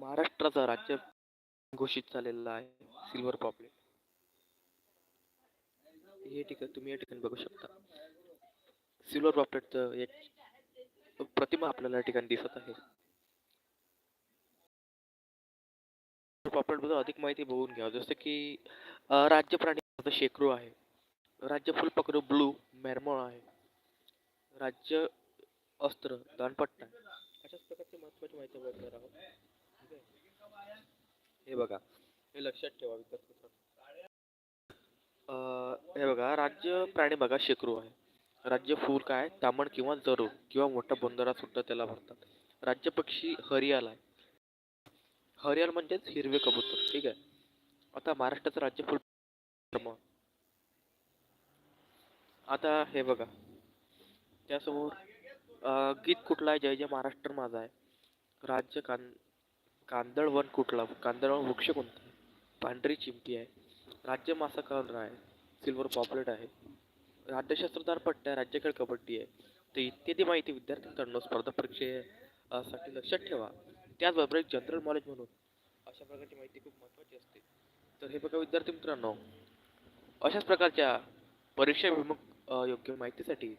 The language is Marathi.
महाराष्ट्राचा राज्य घोषित झालेला आहे सिल्वर पॉपलेट हे ठिकाण तुम्ही या ठिकाणी बघू शकता. सिल्वर पॉपलेटचं एक प्रतिमा आपल्याला या ठिकाणी दिसत आहे. पॉपलेटबद्दल अधिक माहिती बघून घ्या. जसं की राज्य प्राणी शेकरू आहे. राज्य फुलपकडू ब्लू मॅरमळ आहे. राज्य अस्त्र दानपट्टा अशाच प्रकारची महत्वाची माहिती बघणार आहोत ठीक आहे? हे बघा. हे लक्षात ठेवा विद्यार्थी हे बघा राज्य प्राणी बघा शेकरू आहे. राज्य फूल काय? तामण किंवा जरूर किंवा मोठा बोंदरा सुद्धा त्याला भरतात. राज्य पक्षी हरियाल आहे. हरियाल म्हणजेच हिरवे कबूतर. ठीक आहे? आता महाराष्ट्राचं राज्य फुल आता हे बघा. त्यासमोर गीत कुठला आहे? जय जय महाराष्ट्र माझा आहे. राज्य कांदळ वन कुठला? कांदळवन वृक्ष कोणता? पांढरी चिमटी आहे. राज्य मासा कलर आहे. सिल्वर पॉपलेट आहे. राज्यशास्त्रदार पट्ट्या राज्यखेळ कबड्डी आहे. तर इत्यादी माहिती विद्यार्थी स्पर्धा परीक्षेसाठी लक्षात ठेवा. त्याचबरोबर एक जनरल नॉलेज म्हणून अशा प्रकारची माहिती खूप महत्त्वाची असते. तर हे बघा विद्यार्थी मित्रांनो अशाच प्रकारच्या परीक्षाभिमुख विमुख योग्य माहितीसाठी